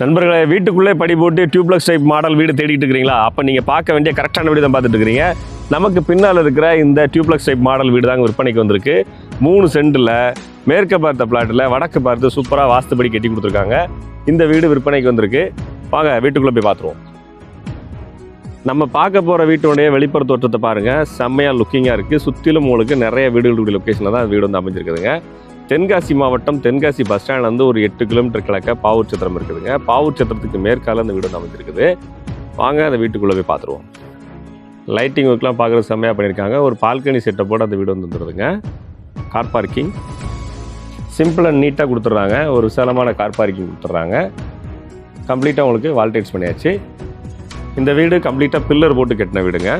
நண்பர்களே வீட்டுக்குள்ளே படி போட்டு டியூப்ளக்ஸ் டைப் மாடல் வீடு தேடிட்டு இருக்கிறீங்களா? அப்போ நீங்கள் பார்க்க வேண்டிய கரெக்டான வீடு தான் பார்த்துட்டு இருக்கிறீங்க. நமக்கு பின்னால் இருக்கிற இந்த டியூப்ளக்ஸ் டைப் மாடல் வீடு தாங்க விற்பனைக்கு வந்திருக்கு. மூணு சென்டில் மேற்க பார்த்த பிளாட்டில் வடக்கு பார்த்து சூப்பராக வாஸ்துபடி கட்டி கொடுத்துருக்காங்க. இந்த வீடு விற்பனைக்கு வந்திருக்கு. வாங்க வீட்டுக்குள்ளே போய் பார்த்துருவோம். நம்ம பார்க்க போகிற வீட்டுடைய வெளிப்புற தோற்றத்தை பாருங்கள் செம்மையாக லுக்கிங்காக இருக்குது சுற்றிலும் உங்களுக்கு நிறைய வீடுகளுடைய லொக்கேஷனில் தான் வீடு வந்து அமைஞ்சிருக்குதுங்க. தென்காசி மாவட்டம் தென்காசி பஸ் ஸ்டாண்ட்லேருந்து ஒரு எட்டு கிலோமீட்டர் கிழக்க பாவூர் சத்திரம் இருக்குதுங்க. பாவூர் சத்திரத்துக்கு மேற்கால அந்த வீடு வந்து அமைஞ்சிருக்குது. வாங்க அந்த வீட்டுக்குள்ளே போய் பார்த்துருவோம் லைட்டிங் ஒர்க்லாம் பார்க்குறது செம்மையாக பண்ணியிருக்காங்க ஒரு பால்கனி செட்டப்போடு அந்த வீடு வந்து வந்துடுதுங்க கார் பார்க்கிங் சிம்பிள் அண்ட் நீட்டாக கொடுத்துட்றாங்க. ஒரு விசாலமான கார் பார்க்கிங் கொடுத்துட்றாங்க. கம்ப்ளீட்டாக உங்களுக்கு வால்டைட்ஸ் பண்ணியாச்சு. இந்த வீடு கம்ப்ளீட்டாக பில்லர் போட்டு கட்டின வீடுங்க.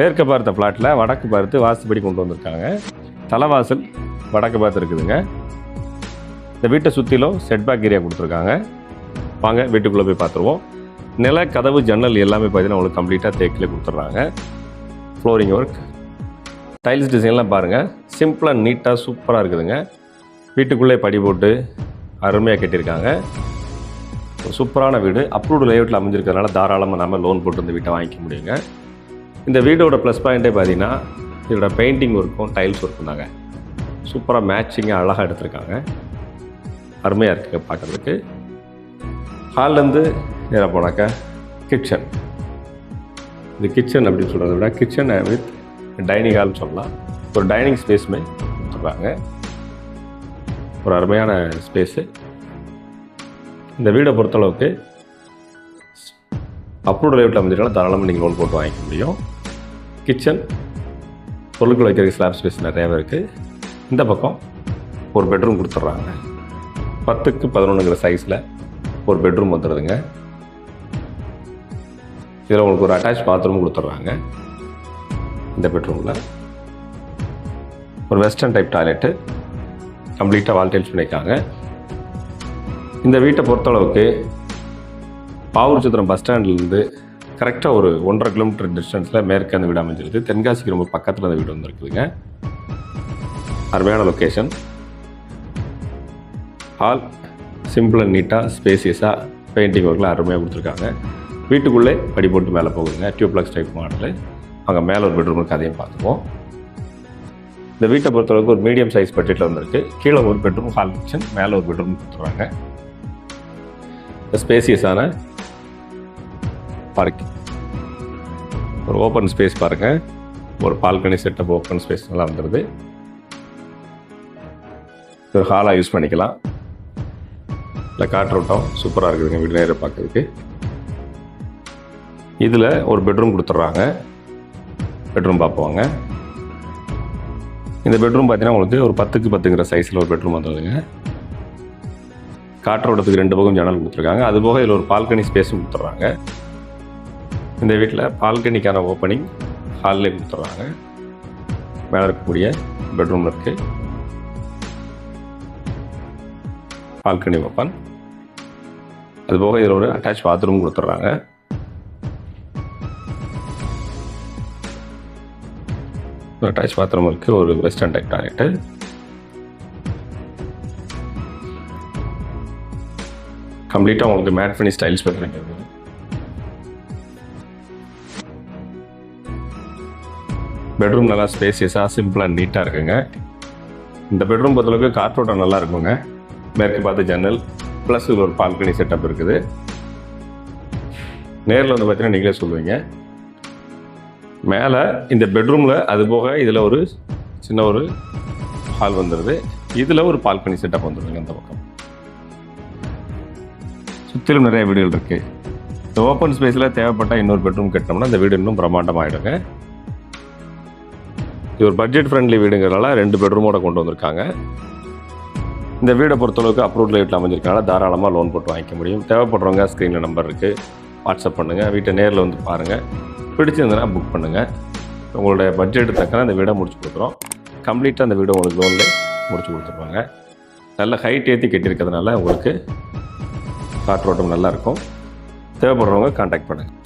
மேற்கு பார்த்த ஃப்ளாட்டில் வடக்கு பார்த்து வாஸ்துபடி கொண்டு வந்திருக்காங்க. தலைவாசல் வடக்கு பார்த்து இருக்குதுங்க. இந்த வீட்டை சுற்றிலும் செட்பேக் ஏரியா கொடுத்துருக்காங்க. வாங்க வீட்டுக்குள்ளே போய் பார்த்துருவோம் நில கதவு ஜன்னல் எல்லாமே பார்த்தீங்கன்னா உங்களுக்கு கம்ப்ளீட்டாக தேக்கில் கொடுத்துட்றாங்க. ஃப்ளோரிங் ஒர்க் டைல்ஸ் டிசைன்லாம் பாருங்கள் சிம்பிளாக நீட்டாக சூப்பராக இருக்குதுங்க. வீட்டுக்குள்ளே படி போட்டு அருமையாக கட்டியிருக்காங்க. ஒரு சூப்பரான வீடு. அப்ரூவ்டு லேஅவுட்டில் அமைஞ்சிருக்கிறதுனால தாராளமாக நம்ம லோன் போட்டு இந்த வீட்டை வாங்கிக்க முடியுங்க. இந்த வீடோட ப்ளஸ் பாயிண்ட்டே பார்த்தீங்கன்னா இதோட பெயிண்டிங் ஒர்க்கும் டைல்ஸ் ஒர்க்கும் தாங்க. சூப்பராக மேட்சிங்காக அழகாக எடுத்திருக்காங்க. அருமையாக இருக்குங்க பார்க்குறதுக்கு. ஹால்லேருந்து நேராக போனாக்கா கிச்சன் இது கிச்சன் அப்படின்னு சொல்கிறத விட கிச்சன் வித் டைனிங் ஹால்னு சொல்லலாம். ஒரு டைனிங் ஸ்பேஸுமே கொடுத்துருக்காங்க ஒரு அருமையான ஸ்பேஸு இந்த வீடை பொறுத்தளவுக்கு அப்ரூவ்ட் லேவுட்டில் அமைஞ்சிருக்கலாம் தாராளமாக நீங்கள் லோன் போட்டு வாங்கிக்க முடியும். கிச்சன் பொருட்கள் வைக்கிற ஸ்லாப் ஸ்பேஸ் நிறையாவே இருக்குது இந்த பக்கம் ஒரு பெட்ரூம் கொடுத்துட்றாங்க. பத்துக்கு பதினொன்றுங்கிற சைஸில் ஒரு பெட்ரூம் வந்துடுதுங்க இதில் உங்களுக்கு ஒரு அட்டாச் பாத்ரூம் கொடுத்துட்றாங்க. இந்த பெட்ரூமில் ஒரு வெஸ்டர்ன் டைப் டாய்லெட்டு கம்ப்ளீட்டாக வால்டைல்ஸ் பண்ணியிருக்காங்க. இந்த வீட்டை பொறுத்தளவுக்கு பாவூர் சித்திரம் பஸ் ஸ்டாண்ட்லேருந்து கரெக்டாக ஒரு ஒன்றரை கிலோமீட்டர் டிஸ்டன்ஸில் மேற்கு அந்த வீடு அமைஞ்சிருது தென்காசிக்கு ரொம்ப பக்கத்தில் அந்த வீடு வந்துருக்குதுங்க. அருமையான லொக்கேஷன் ஹால் சிம்பிள் அண்ட் நீட்டாக ஸ்பேசியஸாக பெயிண்டிங் ஒர்க்லாம் அருமையாக கொடுத்துருக்காங்க. வீட்டுக்குள்ளே படி போட்டு மேலே போகுதுங்க. டியூப்ளக்ஸ் டைப் மாடலு அங்கே மேலே ஒரு பெட்ரூம் இருக்குது அதையும் பார்த்துப்போம் இந்த வீட்டை பொறுத்தளவுக்கு ஒரு மீடியம் சைஸ் பட்ஜெட்டில் வந்திருக்கு. கீழே ஒரு பெட்ரூம் ஹால் கிச்சன் மேலே ஒரு பெட்ரூம் கொடுத்துருவாங்க ஸ்பேசியஸான பார்க்கிங் ஒரு ஓப்பன் ஸ்பேஸ் பாருங்கள் ஒரு பால்கனி செட்டப் ஓப்பன் ஸ்பேஸ் நல்லா வந்துடுது ஒரு ஹாலாக யூஸ் பண்ணிக்கலாம். இல்லை காற்றோட்டம் சூப்பராக இருக்குதுங்க வீடு நேரம் பார்க்கறதுக்கு. இதில் ஒரு பெட்ரூம் கொடுத்துட்றாங்க. பெட்ரூம் பார்ப்போங்க. இந்த பெட்ரூம் பார்த்தீங்கன்னா உங்களுக்கு ஒரு பத்துக்கு பத்துங்கிற சைஸில் ஒரு பெட்ரூம் வந்துடுதுங்க காற்றோட்டத்துக்கு ரெண்டு பக்கம் ஜன்னல் கொடுத்துருக்காங்க. அது போக இதில் ஒரு பால்கனி ஸ்பேஸும் கொடுத்துட்றாங்க. இந்த வீட்டில் பால்கனிக்கான ஓப்பனிங் ஹாலில் கொடுத்துட்றாங்க மேலே இருக்கக்கூடிய பெட்ரூம் இருக்கு. Balcony open. அது போக இதில் ஒரு அட்டாச் பாத்ரூம் கொடுத்துட்றாங்க ஒரு அட்டாச் பாத்ரூம் இருக்குது ஒரு வெஸ்டர்ன் டைப் டாய்லெட்டு கம்ப்ளீட்டாக உங்களுக்கு மேட் பண்ணி ஸ்டைல்ஸ் பண்ணுறீங்க பெட்ரூம் நல்லா ஸ்பேசியஸாக சிம்பிளாக நீட்டாக இருக்குங்க. இந்த பெட்ரூம் பொறுத்தளவுக்கு காற்றோட்டம் நல்லா இருக்குங்க. மேற்கு பார்த்து ஜன்னல் ப்ளஸ் ஒரு பால்கனி செட்டப் இருக்குது. நேரில் வந்து பார்த்தீங்கன்னா நீங்களே சொல்லுவீங்க. மேலே இந்த பெட்ரூமில் அது போக இதில் ஒரு சின்ன ஒரு ஹால் வந்துடுது இதில் ஒரு பால்கனி செட்டப் வந்துடுதுங்க அந்த பக்கம். சுற்றிலும் நிறைய வீடுகள் இருக்குது இந்த ஓப்பன் ஸ்பேஸில் தேவைப்பட்ட இன்னொரு பெட்ரூம் கட்டினோம்னா இந்த வீடு இன்னும் பிரம்மாண்டமாகிடுங்க இது ஒரு பட்ஜெட் ஃப்ரெண்ட்லி வீடுங்கிறனால ரெண்டு பெட்ரூமோட கொண்டு வந்திருக்காங்க. இந்த வீடை பொறுத்தளவுக்கு அப்ரூவ்ட் லைட்டில் அமைஞ்சிருக்கனால தாராளமாக லோன் போட்டு வாங்கிக்க முடியும். தேவைப்படுறவங்க ஸ்க்ரீனில் நம்பர் இருக்குது வாட்ஸ்அப் பண்ணுங்கள் வீட்டை நேரில் வந்து பாருங்கள் பிடிச்சிருந்ததுன்னா புக் பண்ணுங்கள் உங்களுடைய பட்ஜெட் தக்கன அந்த வீடை முடிச்சு கொடுக்குறோம் கம்ப்ளீட்டாக அந்த வீடை உங்களுக்கு லோனில் முடிச்சு கொடுத்துருவாங்க. நல்ல ஹைட் ஏற்றி கட்டியிருக்கிறதுனால உங்களுக்கு காற்றோட்டம் நல்லாயிருக்கும் தேவைப்படுறவங்க காண்டாக்ட் பண்ணுங்கள்